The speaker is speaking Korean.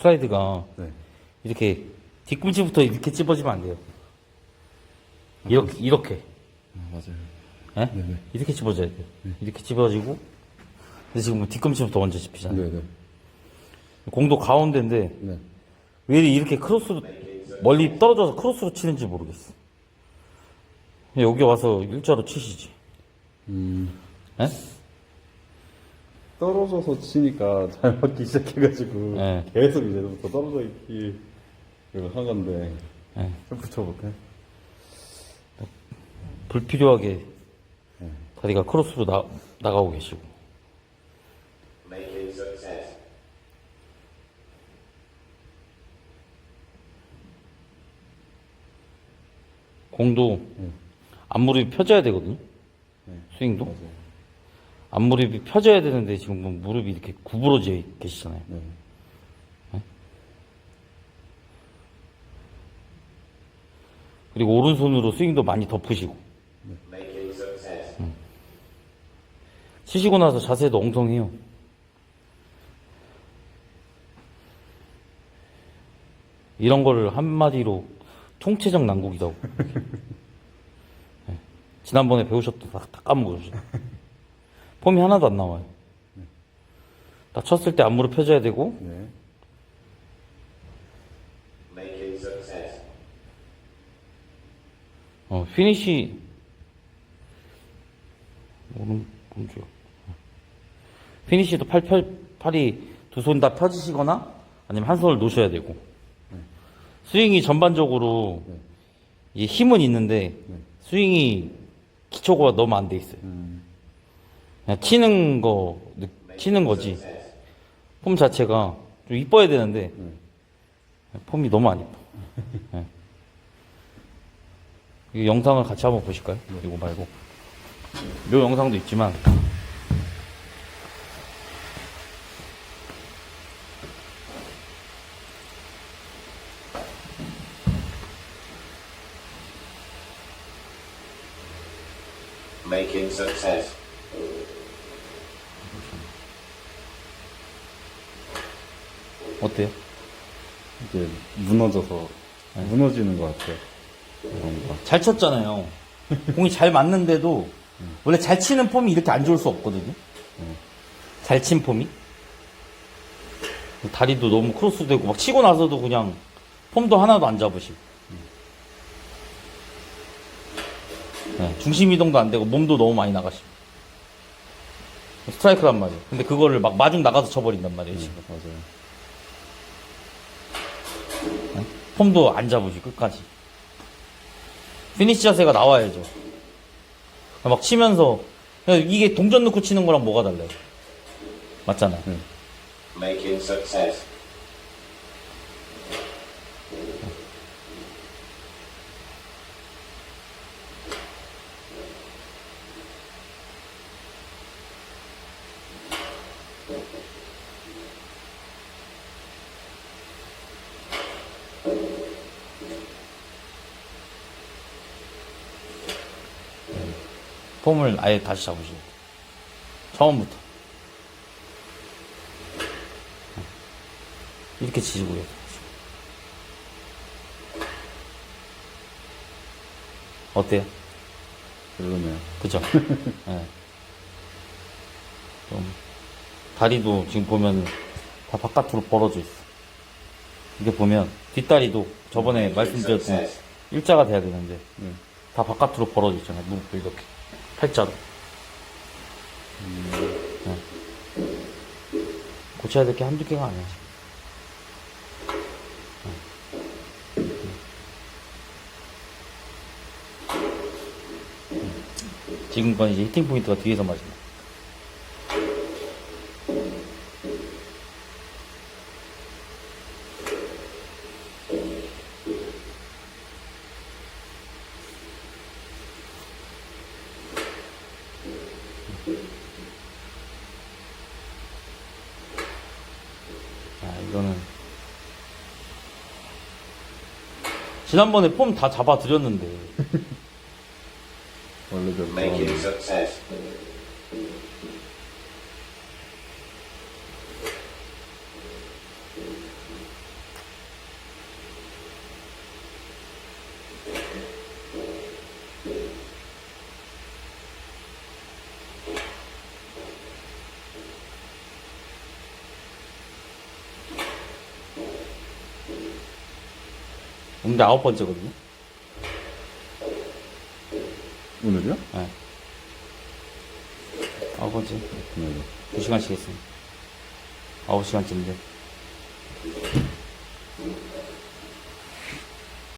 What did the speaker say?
슬라이드가 네. 이렇게 뒤꿈치부터 이렇게 찝어지면 안 돼요. 이렇게 이렇게 아, 맞아요. 예? 네네. 이렇게 찝어져야 돼요. 이렇게 찝어지고 근데 지금 뒤꿈치부터 먼저 찝히잖아요. 네네. 공도 가운데인데 네. 왜 이렇게 크로스로 멀리 떨어져서 크로스로 치는지 모르겠어. 여기 와서 일자로 치시지. 음, 예? 떨어져서 치니까 잘 맞기 시작해가지고 네. 계속 이제부터 떨어져 있기 한 건데 예. 좀 붙여볼까요? 불필요하게 다리가 크로스로 나, 나가고 계시고. 공도 앞무릎이 펴져야 되거든요. 스윙도. 맞아요. 앞무릎이 펴져야 되는데 지금 뭐 무릎이 이렇게 구부러져 계시잖아요. 네. 그리고 오른손으로 스윙도 많이 덮으시고. 음. 치시고 나서 자세도 엉성해요. 이런 거를 한마디로 통체적 난국이라고. 네. 지난번에 배우셨던 다, 다 까먹으셨죠. 폼이 하나도 안 나와요. 딱 쳤을 때 앞무릎 펴져야 되고, 네. 어, 피니시, 오른, 오른쪽. 피니시도 팔, 펴, 팔이 두 손 다 펴지시거나 아니면 한 손을 놓으셔야 되고. 스윙이 전반적으로 이 힘은 있는데 스윙이 기초가 너무 안 돼 있어요. 음, 그냥 치는 거, 느- 치는 거지. 폼 자체가 좀 이뻐야 되는데 폼이 너무 안 이뻐. 네. 이 영상을 같이 한번 보실까요? 이거 말고. 요 영상도 있지만 Making success. 어때요? 이게 무너져서 무너지는 것 같아요. 뭔가. 잘 쳤잖아요. 공이 잘 맞는데도 원래 잘 치는 폼이 이렇게 안 좋을 수 없거든요. 잘 친 폼이. 다리도 너무 크로스되고 막 치고 나서도 그냥 폼도 하나도 안 잡으시고. 네, 중심 이동도 안 되고 몸도 너무 많이 나가시고. 스트라이크란 말이에요. 근데 그거를 막 마중 나가서 쳐버린단 말이에요. 지금. 맞아요. 폼도 안 잡으시 끝까지. 피니시 자세가 나와야죠. 막 치면서 그냥 이게 동전 넣고 치는 거랑 뭐가 달라요? 맞잖아요. 네. Making success. 폼을 아예 다시 잡으시고 처음부터 이렇게 치시고요. 어때요? 그러네요. 그죠? 예. 좀 다리도 지금 보면 다 바깥으로 벌어져 있어. 이게 보면 뒷다리도 저번에 말씀드렸던 일자가 돼야 되는데 네. 다 바깥으로 벌어져 있잖아요. 무릎 이렇게 팔자로. 네. 고쳐야 될 게 한두 개가 아니야. 지금. 네. 지금 건 이제 히팅 포인트가 뒤에서 맞은 거. 아, 이거는. 지난번에 폼 다 잡아드렸는데. Making success. 근데 아홉 번째거든요. 오늘이요? 네. 아홉 번째. 네. 두 시간씩 했어요. 아홉 시간째인데.